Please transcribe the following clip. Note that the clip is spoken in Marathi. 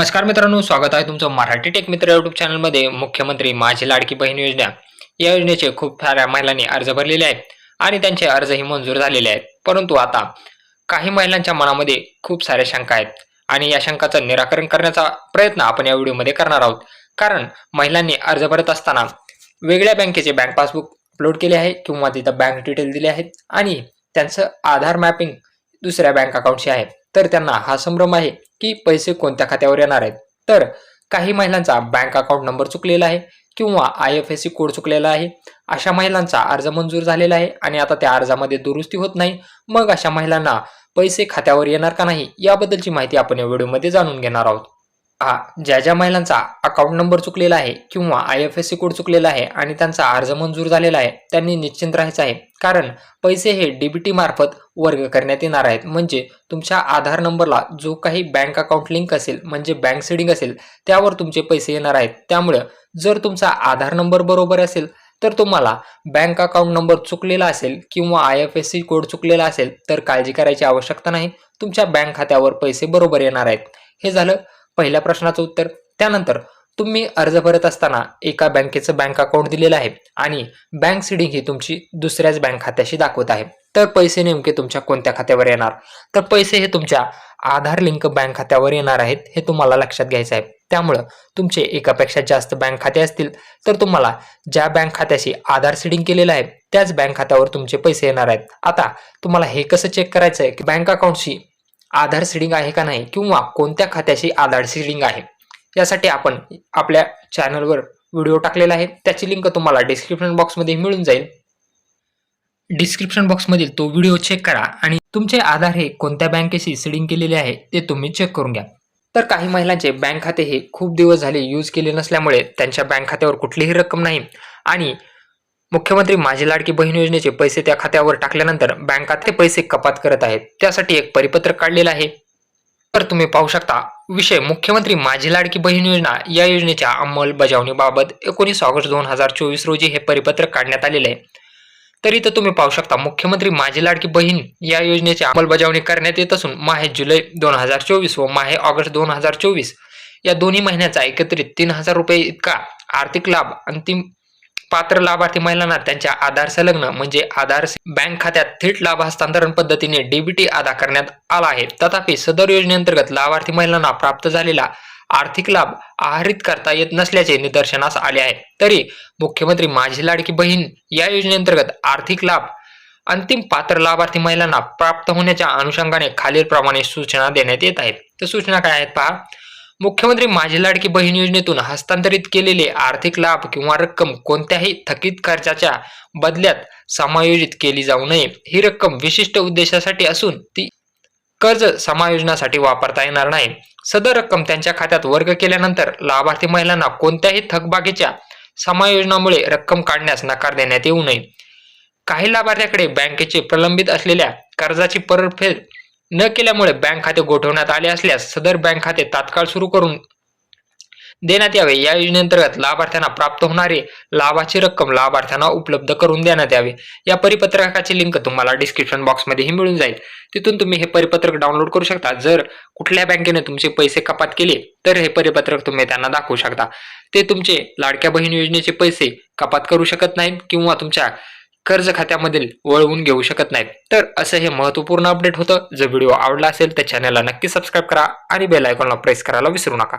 नमस्कार मित्रांनो स्वागत आहे तुमचं मराठी टेक मित्र युट्यूब चॅनलमध्ये मुख्यमंत्री माझी लाडकी बहीण योजना. या योजनेचे खूप साऱ्या महिलांनी अर्ज भरलेले आहेत आणि त्यांचे अर्जही मंजूर झालेले आहेत. परंतु आता काही महिलांच्या मनामध्ये खूप साऱ्या शंका आहेत आणि या शंकाचं निराकरण करण्याचा प्रयत्न आपण या व्हिडिओमध्ये करणार आहोत. कारण महिलांनी अर्ज भरत असताना वेगळ्या बँकेचे बँक पासबुक अपलोड केले आहे किंवा तिथं बँक डिटेल दिले आहेत आणि त्यांचं आधार मॅपिंग दुसऱ्या बँक अकाउंटशी आहे. तर त्यांना हा संभ्रम आहे की पैसे कोणत्या खात्यावर येणार आहेत. तर काही महिलांचा बँक अकाउंट नंबर चुकलेला आहे किंवा I F S C code चुकलेला आहे. अशा महिलांचा अर्ज मंजूर झालेला आहे आणि आता त्या अर्जामध्ये दुरुस्ती होत नाही. मग अशा महिलांना पैसे खात्यावर येणार का नाही याबद्दलची माहिती आपण या व्हिडिओमध्ये जाणून घेणार आहोत. हा ज्या ज्या महिलांचा अकाउंट नंबर चुकलेला आहे किंवा I F S C code चुकलेला आहे आणि त्यांचा अर्ज मंजूर झालेला आहे त्यांनी निश्चिंत राहायचं आहे. कारण पैसे हे डीबीटी मार्फत वर्ग करण्यात येणार आहेत. म्हणजे तुमच्या आधार नंबरला जो काही बँक अकाउंट लिंक असेल म्हणजे बँक सेडिंग असेल त्यावर तुमचे पैसे येणार आहेत. त्यामुळं जर तुमचा आधार नंबर बरोबर असेल तर तुम्हाला बँक अकाउंट नंबर चुकलेला असेल किंवा I F S C code चुकलेला असेल तर काळजी करायची आवश्यकता नाही. तुमच्या बँक खात्यावर पैसे बरोबर येणार आहेत. हे झालं पहिल्या प्रश्नाचं उत्तर. त्यानंतर तुम्ही अर्ज भरत असताना एका बँकेचं बँक अकाउंट दिलेलं आहे आणि बँक सिडिंग ही तुमची दुसऱ्याच बँक खात्याशी दाखवत आहे. तर पैसे नेमके तुमच्या कोणत्या खात्यावर येणार? तर पैसे हे तुमच्या आधार लिंक बँक खात्यावर येणार आहेत हे तुम्हाला लक्षात घ्यायचं आहे. त्यामुळं तुमचे एकापेक्षा जास्त बँक खाते असतील तर तुम्हाला ज्या बँक खात्याशी आधार सिडिंग केलेलं आहे त्याच बँक खात्यावर तुमचे पैसे येणार आहेत. आता तुम्हाला हे कसं चेक करायचं आहे की बँक अकाउंटशी आधार सिडिंग आहे का नाही किंवा कोणत्या खात्याशी आधार सिडिंग आहे? यासाठी आपण आपल्या चॅनलवर व्हिडिओ टाकलेला आहे. त्याची लिंक तुम्हाला डिस्क्रिप्शन बॉक्समध्ये मिळून जाईल. डिस्क्रिप्शन बॉक्समधील तो व्हिडिओ चेक करा आणि तुमचे आधार हे कोणत्या बँकेशी सिडिंग केलेले आहे ते तुम्ही चेक करून घ्या. तर काही महिलांचे बँक खाते हे खूप दिवस झाले यूज केले नसल्यामुळे त्यांच्या बँक खात्यावर कुठलीही रक्कम नाही. आणि मुख्यमंत्री माझी लाडकी बहीण योजनेचे पैसे त्या खात्यावर टाकल्यानंतर बँकात ते पैसे कपात करत आहेत. त्यासाठी एक परिपत्रक काढलेलं आहे. तर तुम्ही पाहू शकता विषय मुख्यमंत्री माझी लाडकी बहीण योजना या योजनेच्या अंमलबजावणीबाबत एकोणीस ऑगस्ट दोन हजार चोवीस रोजी हे परिपत्रक काढण्यात आलेले आहे. तर इथं तुम्ही पाहू शकता मुख्यमंत्री माझी लाडकी बहीण या योजनेची अंमलबजावणी करण्यात येत असून माहे जुलै दोन हजार चोवीस व माहे ऑगस्ट दोन हजार चोवीस या दोन्ही महिन्याचा एकत्रित तीन हजार रुपये इतका आर्थिक लाभ अंतिम पात्र लाभार्थी महिलांना त्यांच्या आधार संलग्न म्हणजे आधार बँक खात्यात थेट लाभ हस्तांतरण पद्धतीने डीबीटी अदा करण्यात आला आहे. तथापि सदर योजनेअंतर्गत लाभार्थी महिलांना प्राप्त झालेला आर्थिक लाभ आहारित करता येत नसल्याचे निदर्शनास आले आहे. तरी मुख्यमंत्री माझी लाडकी बहीण या योजनेअंतर्गत आर्थिक लाभ अंतिम पात्र लाभार्थी महिलांना प्राप्त होण्याच्या अनुषंगाने खालीलप्रमाणे सूचना देण्यात येत आहेत. तर सूचना काय आहेत पहा. मुख्यमंत्री माझी लाडकी बहीण योजनेतून हस्तांतरित केलेले आर्थिक लाभ किंवा रक्कम कोणत्याही थकीत खर्चाच्या बदल्यात समायोजित केली जाऊ नये. ही रक्कम विशिष्ट उद्देशासाठी असून ती कर्ज समायोजनासाठी वापरता येणार नाही. सदर रक्कम त्यांच्या खात्यात वर्ग केल्यानंतर लाभार्थी महिलांना कोणत्याही थकबाकीच्या समायोजनामुळे रक्कम काढण्यास नकार देण्यात येऊ नये. काही लाभार्थ्याकडे बँकेचे प्रलंबित असलेल्या कर्जाची परतफेड न केल्यामुळे बँक खाते गोठवण्यात आले असल्यास सदर बँक खाते तात्काळ सुरू करून देण्यात यावे. या योजनेअंतर्गत लाभार्थ्यांना प्राप्त होणारी लाभाची रक्कम लाभार्थ्यांना उपलब्ध करून देण्यात यावी. या परिपत्रकाची लिंक तुम्हाला डिस्क्रिप्शन बॉक्समध्येही मिळून जाईल. तिथून तुम्ही हे परिपत्रक डाउनलोड करू शकता. जर कुठल्या बँकेने तुमचे पैसे कपात केले तर हे परिपत्रक तुम्ही त्यांना दाखवू शकता. ते तुमचे लाडक्या बहीण योजनेचे पैसे कपात करू शकत नाहीत किंवा तुमच्या कर्ज खात्यामधील वळवून घेऊ शकत नाहीत. तर असं हे महत्त्वपूर्ण अपडेट होतं. जर व्हिडिओ आवडला असेल तर चॅनलला नक्की सबस्क्राईब करा आणि बेल आयकॉनला प्रेस करायला विसरू नका.